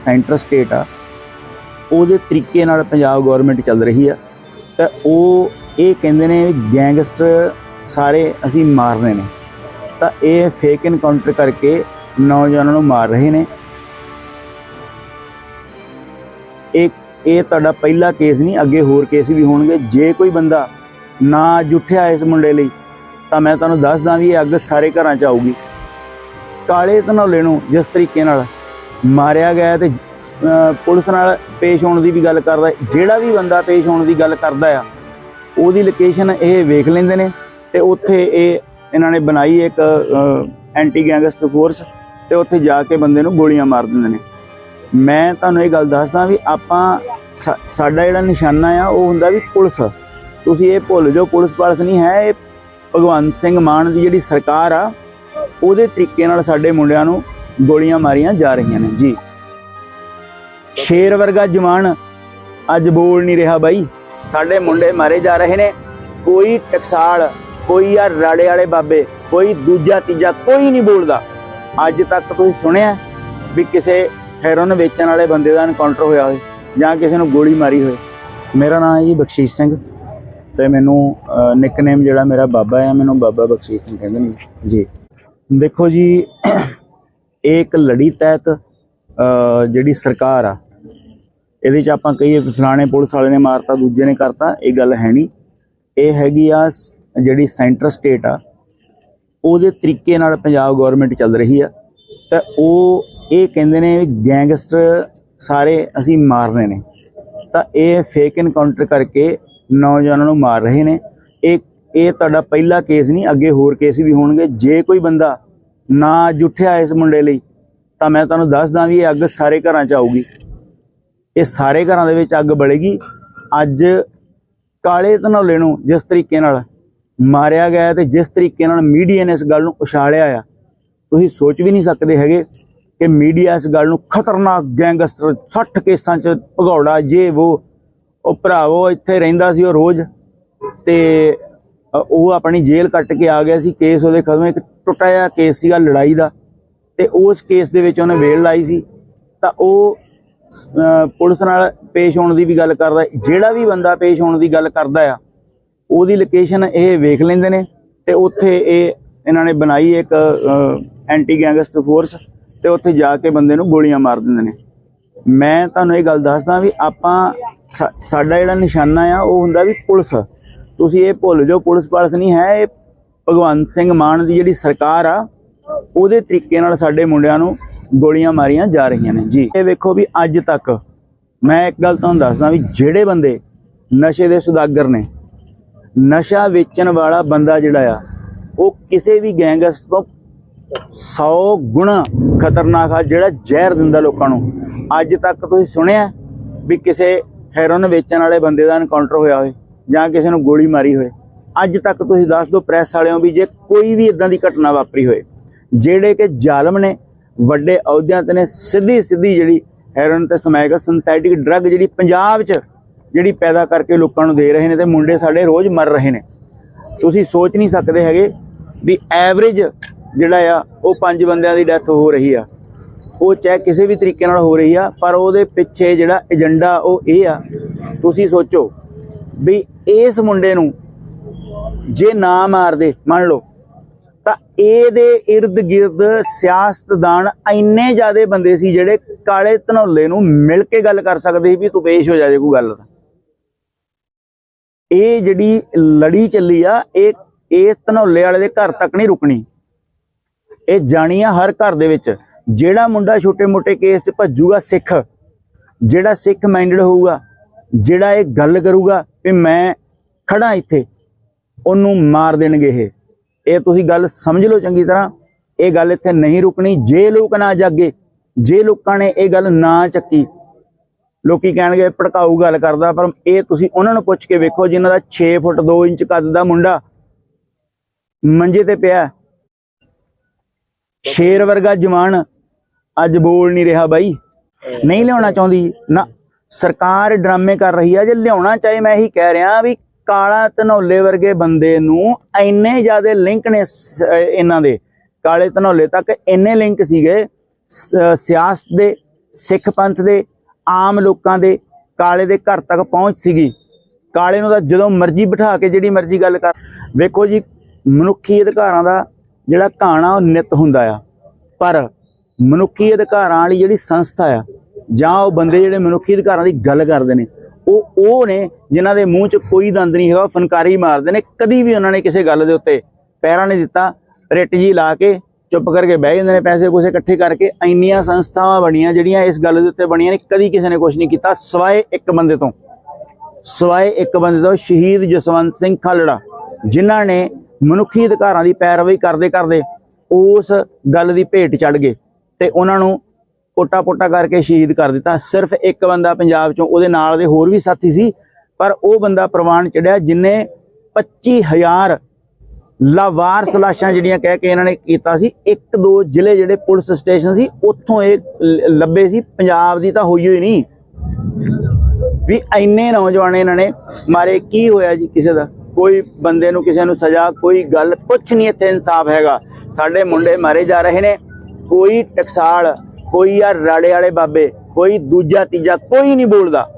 Centre state ਆ, ਉਹਦੇ ਤਰੀਕੇ ਨਾਲ ਪੰਜਾਬ ਗਵਰਨਮੈਂਟ ਚੱਲ ਰਹੀ ਆ, ਤਾਂ ਉਹ ਇਹ ਕਹਿੰਦੇ ਨੇ ਗੈਂਗਸਟਰ ਸਾਰੇ ਅਸੀਂ ਮਾਰਨੇ ਨੇ। ਤਾਂ ਇਹ ਫੇਕ ਇਨਕਾਊਂਟਰ ਕਰਕੇ ਨੌਜਵਾਨਾਂ ਨੂੰ ਮਾਰ ਰਹੇ ਨੇ। ਇਹ ਇਹ ਤੁਹਾਡਾ ਪਹਿਲਾ ਕੇਸ ਨਹੀਂ, ਅੱਗੇ ਹੋਰ ਕੇਸ ਵੀ ਹੋਣਗੇ। ਜੇ ਕੋਈ ਬੰਦਾ ਨਾ ਜੁੱਠਿਆ ਇਸ ਮੁੰਡੇ ਲਈ, ਤਾਂ ਮੈਂ ਤੁਹਾਨੂੰ ਦੱਸਦਾ ਵੀ ਇਹ ਅੱਗ ਸਾਰੇ ਘਰਾਂ 'ਚ ਆਊਗੀ। ਕਾਲੇ ਧਨੌਲੇ ਨੂੰ ਜਿਸ ਤਰੀਕੇ ਨਾਲ ਮਾਰਿਆ ਗਿਆ ਤੇ ਪੁਲਿਸ ਨਾਲ ਪੇਸ਼ ਹੋਣ ਦੀ ਵੀ ਗੱਲ ਕਰਦਾ, ਜਿਹੜਾ ਵੀ ਬੰਦਾ ਪੇਸ਼ ਹੋਣ ਦੀ ਗੱਲ ਕਰਦਾ ਆ, ਉਹਦੀ ਲੋਕੇਸ਼ਨ ਇਹ ਵੇਖ ਲੈਂਦੇ ਨੇ ਤੇ ਉੱਥੇ ਇਹ ਇਹਨਾਂ ਨੇ ਬਣਾਈ ਇੱਕ ਐਂਟੀ ਗੈਂਗਸਟਰ ਫੋਰਸ ਤੇ ਉੱਥੇ ਜਾ ਕੇ ਬੰਦੇ ਨੂੰ ਗੋਲੀਆਂ ਮਾਰ ਦਿੰਦੇ ਨੇ। ਮੈਂ ਤੁਹਾਨੂੰ ਇਹ ਗੱਲ ਦੱਸਦਾ ਵੀ ਆਪਾਂ ਸਾ- ਸਾਡਾ ਜਿਹੜਾ ਨਿਸ਼ਾਨਾ ਆ, ਉਹ ਹੁੰਦਾ ਵੀ ਪੁਲਿਸ। ਤੁਸੀਂ ਇਹ ਭੁੱਲ ਜਾਓ, ਪੁਲਿਸ ਪਾਲਸ ਨਹੀਂ ਹੈ, ਇਹ ਭਗਵੰਤ ਸਿੰਘ ਮਾਨ ਦੀ ਜਿਹੜੀ ਸਰਕਾਰ ਆ, ਉਹਦੇ ਤਰੀਕੇ ਨਾਲ ਸਾਡੇ ਮੁੰਡਿਆਂ ਨੂੰ ਗੋਲੀਆਂ ਮਾਰੀਆਂ ਜਾ ਰਹੀਆਂ ਨੇ। ਜੀ। ਸ਼ੇਰ ਵਰਗਾ ਜਵਾਨ ਅੱਜ ਬੋਲ ਨਹੀਂ ਰਿਹਾ ਬਾਈ। ਸਾਡੇ ਮੁੰਡੇ ਮਾਰੇ ਜਾ ਰਹੇ ਨੇ। ਕੋਈ ਟਕਸਾਲ, ਕੋਈ ਆ ਰਾੜੇ ਵਾਲੇ ਬਾਬੇ, ਕੋਈ ਦੂਜਾ, ਤੀਜਾ ਕੋਈ ਨਹੀਂ ਬੋਲਦਾ। ਅੱਜ ਤੱਕ ਤੁਸੀਂ ਸੁਣਿਆ ਵੀ ਕਿਸੇ ਹੈਰੋਨ ਵੇਚਣ ਵਾਲੇ ਬੰਦੇ ਦਾ ਐਨਕਾਊਂਟਰ ਹੋਇਆ ਹੋਵੇ ਜਾਂ ਕਿਸੇ ਨੂੰ ਗੋਲੀ ਮਾਰੀ ਹੋਵੇ। ਮੇਰਾ ਨਾਮ ਹੈ ਜੀ ਬਖਸ਼ੀਸ਼ ਸਿੰਘ ਤੇ ਮੈਨੂੰ ਨਿਕਨੇਮ ਜਿਹੜਾ ਮੇਰਾ ਬਾਬਾ ਹੈ ਮੈਨੂੰ ਬਾਬਾ ਬਖਸ਼ੀਸ਼ ਸਿੰਘ ਕਹਿੰਦੇ ਨੇ। ਜੀ। ਦੇਖੋ ਜੀ ਇਹ ਇੱਕ ਲੜੀ ਤਹਿਤ ਜਿਹੜੀ ਸਰਕਾਰ ਆ, ਇਹਦੇ ਚ ਆਪਾਂ ਕਹੀਏ ਫਲਾਣੇ ਪੁਲਿਸ ਵਾਲੇ ਨੇ ਮਾਰਤਾ, ਦੂਜੇ ਨੇ ਕਰਤਾ, ਇਹ ਗੱਲ ਹੈ ਨਹੀਂ। ਇਹ ਹੈਗੀ ਆ ਸ- ਜਿਹੜੀ ਸੈਂਟਰ ਸਟੇਟ ਆ, ਉਹਦੇ ਤਰੀਕੇ ਨਾਲ ਪੰਜਾਬ ਗਵਰਨਮੈਂਟ ਚੱਲ ਰਹੀ ਆ। ਤਾਂ ਉਹ, ਇਹ ਕਹਿੰਦੇ ਨੇ ਗੈਂਗਸਟਰ ਸਾਰੇ ਅਸੀਂ ਮਾਰਨੇ ਨੇ। ਤਾਂ ਇਹ ਫੇਕ ਇਨਕਾਊਂਟਰ ਕਰਕੇ ਨੌਜਵਾਨਾਂ ਨੂੰ ਮਾਰ ਰਹੇ ਨੇ। ਇਹ ਇਹ ਤੁਹਾਡਾ ਪਹਿਲਾ ਕੇਸ ਨਹੀਂ, ਅੱਗੇ ਹੋਰ ਕੇਸ ਵੀ ਹੋਣਗੇ। ਜੇ ਕੋਈ ਬੰਦਾ ਨਾ ਜੁੱਠਿਆ ਇਸ ਮੁੰਡੇ ਲਈ, ਤਾਂ ਮੈਂ ਤੁਹਾਨੂੰ ਦੱਸਦਾ ਵੀ ਇਹ ਅੱਗ ਸਾਰੇ ਘਰਾਂ 'ਚ ਆਊਗੀ। ਇਹ ਸਾਰੇ ਘਰਾਂ ਦੇ ਵਿੱਚ ਅੱਗ ਬਲੇਗੀ। ਅੱਜ ਕਾਲੇ ਧਨੌਲੇ ਨੂੰ ਜਿਸ ਤਰੀਕੇ ਨਾਲ ਮਾਰਿਆ ਗਿਆ ਹੈ ਤੇ ਜਿਸ ਤਰੀਕੇ ਨਾਲ ਮੀਡੀਆ ਨੇ ਇਸ ਗੱਲ ਨੂੰ ਉਛਾਲਿਆ ਆ, ਤੁਸੀਂ ਸੋਚ ਵੀ ਨਹੀਂ ਸਕਦੇ ਹੈਗੇ ਕਿ ਮੀਡੀਆ ਇਸ ਗੱਲ ਨੂੰ ਖਤਰਨਾਕ ਗੈਂਗਸਟਰ 60 ਕੇਸਾਂ 'ਚ ਭਗੌੜਾ, ਜੇ ਉਹ ਉਹ ਭਰਾਵੋ ਇੱਥੇ ਰਹਿੰਦਾ ਸੀ ਉਹ ਰੋਜ਼, ਤੇ ਉਹ ਆਪਣੀ ਜੇਲ੍ਹ ਕੱਟ ਕੇ ਆ ਗਿਆ ਸੀ, ਕੇਸ ਉਹਦੇ ਖਤਮ ਇੱਕ ਟੁੱਟਾ ਜਿਹਾ ਕੇਸ ਸੀਗਾ ਲੜਾਈ ਦਾ, ਤੇ ਉਸ ਕੇਸ ਦੇ ਵਿੱਚ ਉਹਨੇ ਵੇਲ ਲਾਈ ਸੀ। ਤਾਂ ਉਹ ਪੁਲਿਸ ਨਾਲ ਪੇਸ਼ ਹੋਣ ਦੀ ਵੀ ਗੱਲ ਕਰਦਾ ਜਿਹੜਾ ਵੀ ਬੰਦਾ ਪੇਸ਼ ਹੋਣ ਦੀ ਗੱਲ ਕਰਦਾ ਆ, ਉਹਦੀ ਲੋਕੇਸ਼ਨ ਇਹ ਵੇਖ ਲੈਂਦੇ ਨੇ, ਤੇ ਉੱਥੇ ਇਹ, ਇਹਨਾਂ ਨੇ ਬਣਾਈ ਇੱਕ ਐਂਟੀ ਗੈਂਗਸਟਰ ਫੋਰਸ ਤੇ ਉੱਥੇ ਜਾ ਕੇ ਬੰਦੇ ਨੂੰ ਗੋਲੀਆਂ ਮਾਰ ਦਿੰਦੇ ਨੇ। ਮੈਂ ਤੁਹਾਨੂੰ ਇਹ ਗੱਲ ਦੱਸਦਾ ਵੀ ਆਪਾਂ, ਸਾ- ਸਾਡਾ ਜਿਹੜਾ ਨਿਸ਼ਾਨਾ ਆ, ਉਹ ਹੁੰਦਾ ਵੀ ਪੁਲਿਸ। ਤੁਸੀਂ ਇਹ ਭੁੱਲ ਜਾਓ, ਪੁਲਿਸ ਪਾਲਸ ਨਹੀਂ ਹੈ, ਇਹ ਭਗਵੰਤ ਸਿੰਘ ਮਾਨ ਦੀ ਜਿਹੜੀ ਸਰਕਾਰ ਆ, ਉਹਦੇ ਤਰੀਕੇ ਨਾਲ ਸਾਡੇ ਮੁੰਡਿਆਂ ਨੂੰ ਗੋਲੀਆਂ ਮਾਰੀਆਂ ਜਾ ਰਹੀਆਂ ਨੇ। ਜੀ, ਇਹ ਵੇਖੋ ਵੀ ਅੱਜ ਤੱਕ ਮੈਂ ਇੱਕ ਗੱਲ ਤੁਹਾਨੂੰ ਦੱਸਦਾ ਵੀ ਜਿਹੜੇ ਬੰਦੇ ਨਸ਼ੇ ਦੇ ਸੁਦਾਗਰ ਨੇ, ਨਸ਼ਾ ਵੇਚਣ ਵਾਲਾ ਬੰਦਾ ਜਿਹੜਾ ਆ, ਉਹ ਕਿਸੇ ਵੀ ਗੈਂਗਸਟਰ ਤੋਂ 100 ਗੁਣਾ ਖਤਰਨਾਕ ਆ, ਜਿਹੜਾ ਜ਼ਹਿਰ ਦਿੰਦਾ ਲੋਕਾਂ ਨੂੰ। ਅੱਜ ਤੱਕ ਤੁਸੀਂ ਸੁਣਿਆ ਵੀ ਕਿਸੇ ਹੈਰੋਨ ਵੇਚਣ ਵਾਲੇ ਬੰਦੇ ਦਾ ਐਨਕਾਊਂਟਰ ਹੋਇਆ ਹੋਵੇ। ਜਾਂ ਕਿਸੇ ਨੂੰ ਗੋਲੀ ਮਾਰੀ ਹੋਏ। ਅੱਜ ਤੱਕ ਤੁਸੀਂ ਦੱਸ ਦਿਓ ਪ੍ਰੈਸ ਵਾਲਿਆਂ ਵੀ ਜੇ ਕੋਈ ਵੀ ਇਦਾਂ ਦੀ ਘਟਨਾ ਵਾਪਰੀ ਹੋਏ, ਜਿਹੜੇ ਕਿ ਜ਼ਾਲਮ ਨੇ, ਵੱਡੇ ਅਹੁਦਿਆਂ ਤੇ ਨੇ, ਸਿੱਧੀ ਸਿੱਧੀ ਜਿਹੜੀ ਹੈਰੋਨ ਤੇ ਸਮੈਕ ਸਿੰਥੈਟਿਕ ਡਰੱਗ ਜਿਹੜੀ ਪੰਜਾਬ 'ਚ ਜਿਹੜੀ ਪੈਦਾ ਕਰਕੇ ਲੋਕਾਂ ਨੂੰ ਦੇ ਰਹੇ ਨੇ ਤੇ ਮੁੰਡੇ ਸਾਡੇ ਰੋਜ਼ ਮਰ ਰਹੇ ਨੇ। ਤੁਸੀਂ ਸੋਚ ਨਹੀਂ ਸਕਦੇ ਹੈਗੇ ਵੀ ਐਵਰੇਜ ਜਿਹੜਾ ਆ, ਉਹ ਪੰਜ ਬੰਦਿਆਂ ਦੀ ਡੈਥ ਹੋ ਰਹੀ ਆ। ਉਹ ਚਾਹੇ ਕਿਸੇ ਵੀ ਤਰੀਕੇ ਨਾਲ ਹੋ ਰਹੀ ਆ, ਪਰ ਉਹਦੇ ਪਿੱਛੇ ਜਿਹੜਾ ਏਜੰਡਾ ਉਹ ਇਹ ਆ। ਤੁਸੀਂ ਸੋਚੋ ਵੀ ਇਸ ਮੁੰਡੇ ਨੂੰ ਜੇ ਨਾ ਮਾਰਦੇ, ਮੰਨ ਲਓ, ਤਾਂ ਇਹਦੇ ird ਗਿਰਦ ਸਿਆਸਤਦਾਨ ਇੰਨੇ ਜ਼ਿਆਦੇ ਬੰਦੇ ਸੀ ਜਿਹੜੇ ਕਾਲੇ ਧਨੌਲੇ ਨੂੰ ਮਿਲ ਕੇ ਗੱਲ ਕਰ ਸਕਦੇ ਸੀ ਵੀ ਤੂੰ ਪੇਸ਼ ਹੋ ਜਾ ਜੇ ਕੋਈ ਗੱਲ ਤਾਂ। ਇਹ ਜਿਹੜੀ ਲੜੀ ਚੱਲੀ ਆ, ਇਹ ਇਹ ਧਨੌਲੇ ਵਾਲੇ ਦੇ ਘਰ ਤੱਕ ਨਹੀਂ ਰੁਕਣੀ। ਇਹ ਜਾਣੀ ਆ ਹਰ ਘਰ ਦੇ ਵਿੱਚ, ਜਿਹੜਾ ਮੁੰਡਾ ਛੋਟੇ-ਮੋਟੇ ਕੇਸ 'ਚ ਭੱਜੂਗਾ ਸਿੱਖ, ਜਿਹੜਾ ਸਿੱਖ ਮਾਈਂਡਡ ਹੋਊਗਾ, ਜਿਹੜਾ ਇਹ ਗੱਲ ਕਰੂਗਾ ਵੀ ਮੈਂ ਖੜਾ ਇੱਥੇ, ਉਹਨੂੰ ਮਾਰ ਦੇਣਗੇ ਇਹ। ਇਹ ਤੁਸੀਂ ਗੱਲ ਸਮਝ ਲਓ ਚੰਗੀ ਤਰ੍ਹਾਂ। ਇਹ ਗੱਲ ਇੱਥੇ ਨਹੀਂ ਰੁਕਣੀ। ਜੇ ਲੋਕ ਨਾ ਜਾਗੇ, ਜੇ ਲੋਕਾਂ ਨੇ ਇਹ ਗੱਲ ਨਾ ਚੱਕੀ, ਲੋਕੀ ਕਹਿਣਗੇ, ਭੜਕਾਊ ਗੱਲ ਕਰਦਾ, ਪਰ ਇਹ ਤੁਸੀਂ ਉਹਨਾਂ ਨੂੰ ਪੁੱਛ ਕੇ ਵੇਖੋ, ਜਿਨ੍ਹਾਂ ਦਾ 6 ਫੁੱਟ 2 ਇੰਚ ਕੱਦ ਦਾ ਮੁੰਡਾ ਮੰਜੇ ਤੇ ਪਿਆ। ਸ਼ੇਰ ਵਰਗਾ ਜਵਾਨ ਅੱਜ ਬੋਲ ਨਹੀਂ ਰਿਹਾ ਬਾਈ। ਨਹੀਂ ਲਿਆਉਣਾ ਚਾਹੁੰਦੀ। ਨਾ, ਸਰਕਾਰ ਡਰਾਮੇ ਕਰ ਰਹੀ ਆ। ਜੇ ਲਿਆਉਣਾ ਚਾਹੇ, ਮੈਂ ਇਹੀ ਕਹਿ ਰਿਹਾ ਵੀ ਕਾਲਾ ਧਨੌਲੇ ਵਰਗੇ ਬੰਦੇ ਨੂੰ ਇੰਨੇ ਜ਼ਿਆਦਾ ਲਿੰਕ ਨੇ ਸ- ਇਹਨਾਂ ਦੇ। ਕਾਲੇ ਧਨੌਲੇ ਤੱਕ ਇੰਨੇ ਲਿੰਕ ਸੀਗੇ, ਸ- ਸਿਆਸਤ ਦੇ, ਸਿੱਖ ਪੰਥ ਦੇ, ਆਮ ਲੋਕਾਂ ਦੇ ਕਾਲੇ ਦੇ ਘਰ ਤੱਕ ਪਹੁੰਚ ਸੀਗੀ। ਕਾਲੇ ਨੂੰ ਤਾਂ ਜਦੋਂ ਮਰਜ਼ੀ ਬਿਠਾ ਕੇ ਜਿਹੜੀ ਮਰਜ਼ੀ ਗੱਲ ਕਰ। ਵੇਖੋ ਜੀ, ਮਨੁੱਖੀ ਅਧਿਕਾਰਾਂ ਦਾ ਜਿਹੜਾ ਕਹਾਣਾ ਉਹ ਨਿਤ ਹੁੰਦਾ ਆ। ਪਰ ਮਨੁੱਖੀ ਅਧਿਕਾਰਾਂ ਵਾਲੀ ਜਿਹੜੀ ਸੰਸਥਾ ਆ, ਜਾਂ ਉਹ ਬੰਦੇ ਜਿਹੜੇ ਮਨੁੱਖੀ ਅਧਿਕਾਰਾਂ ਦੀ ਗੱਲ ਕਰਦੇ ਨੇ ਉਹ ਉਹ ਨੇ ਜਿਨ੍ਹਾਂ ਦੇ ਮੂੰਹ 'ਚ ਕੋਈ ਦੰਦ ਨਹੀਂ ਹੈਗਾ, ਉਹ ਫਨਕਾਰੀ ਮਾਰਦੇ ਨੇ। ਕਦੀ ਵੀ ਉਹਨਾਂ ਨੇ ਕਿਸੇ ਗੱਲ ਦੇ ਉੱਤੇ ਪੈਰਾਂ ਨਹੀਂ ਦਿੱਤਾ। ਰਿੱਟ ਜੀ ਲਾ ਕੇ ਚੁੱਪ ਕਰਕੇ ਬਹਿ ਜਾਂਦੇ ਨੇ ਪੈਸੇ ਕੋਸੇ ਇਕੱਠੇ ਕਰਕੇ। ਇੰਨੀਆਂ ਸੰਸਥਾਵਾਂ ਬਣੀਆਂ ਜਿਹੜੀਆਂ ਇਸ ਗੱਲ ਦੇ ਉੱਤੇ ਬਣੀਆਂ ਨੇ, ਕਦੀ ਕਿਸੇ ਨੇ ਕੁਝ ਨਹੀਂ ਕੀਤਾ, ਸਵਾਏ ਇੱਕ ਬੰਦੇ ਤੋਂ। ਸਵਾਏ ਇੱਕ ਬੰਦੇ ਤੋਂ ਸ਼ਹੀਦ ਜਸਵੰਤ ਸਿੰਘ ਖਾਲੜਾ, ਜਿਨ੍ਹਾਂ ਨੇ ਮਨੁੱਖੀ ਅਧਿਕਾਰਾਂ ਦੀ ਪੈਰਵੀ ਕਰਦੇ ਕਰਦੇ ਉਸ ਗੱਲ ਦੀ ਭੇਟ ਚੜ ਗਏ ਤੇ ਉਹਨਾਂ ਨੂੰ ਪੋਟਾ-ਪੋਟਾ ਕਰਕੇ ਸ਼ਹੀਦ ਕਰ ਦਿੱਤਾ। ਸਿਰਫ ਇੱਕ ਬੰਦਾ ਪੰਜਾਬ ਚੋਂ, ਉਹਦੇ ਨਾਲ ਦੇ ਹੋਰ ਵੀ ਸਾਥੀ ਸੀ, ਪਰ ਉਹ ਬੰਦਾ ਪ੍ਰਵਾਨ ਚੜਿਆ ਜਿਨੇ 25000 ਲਾਵਾਰਸ ਲਾਸ਼ਾਂ ਜਿਹੜੀਆਂ ਕਹਿ ਕੇ ਇਹਨਾਂ ਨੇ ਕੀਤਾ ਸੀ। ਇੱਕ, ਦੋ ਜ਼ਿਲ੍ਹੇ ਜਿਹੜੇ ਪੁਲਿਸ ਸਟੇਸ਼ਨ ਸੀ, ਉੱਥੋਂ ਇਹ ਲੱਭੇ ਸੀ। ਪੰਜਾਬ ਦੀ ਤਾਂ ਹੋਈ ਹੋਈ ਨਹੀਂ। ਵੀ ਇੰਨੇ ਨੌਜਵਾਨ ਇਹਨਾਂ ਨੇ ਮਾਰੇ, ਕੀ ਹੋਇਆ ਜੀ ਕਿਸੇ ਦਾ? ਕੋਈ ਬੰਦੇ ਨੂੰ ਕਿਸੇ ਨੂੰ ਸਜ਼ਾ, ਕੋਈ ਗੱਲ, ਕੁਛ ਨਹੀਂ ਇੱਥੇ ਇਨਸਾਫ ਹੈਗਾ। ਸਾਡੇ ਮੁੰਡੇ ਮਾਰੇ ਜਾ ਰਹੇ ਨੇ। ਕੋਈ ਟਕਸਾਲ ਕੋਈ ਆ ਰਾੜੇ ਵਾਲੇ ਬਾਬੇ ਕੋਈ ਦੂਜਾ ਤੀਜਾ ਕੋਈ ਨਹੀਂ ਬੋਲਦਾ।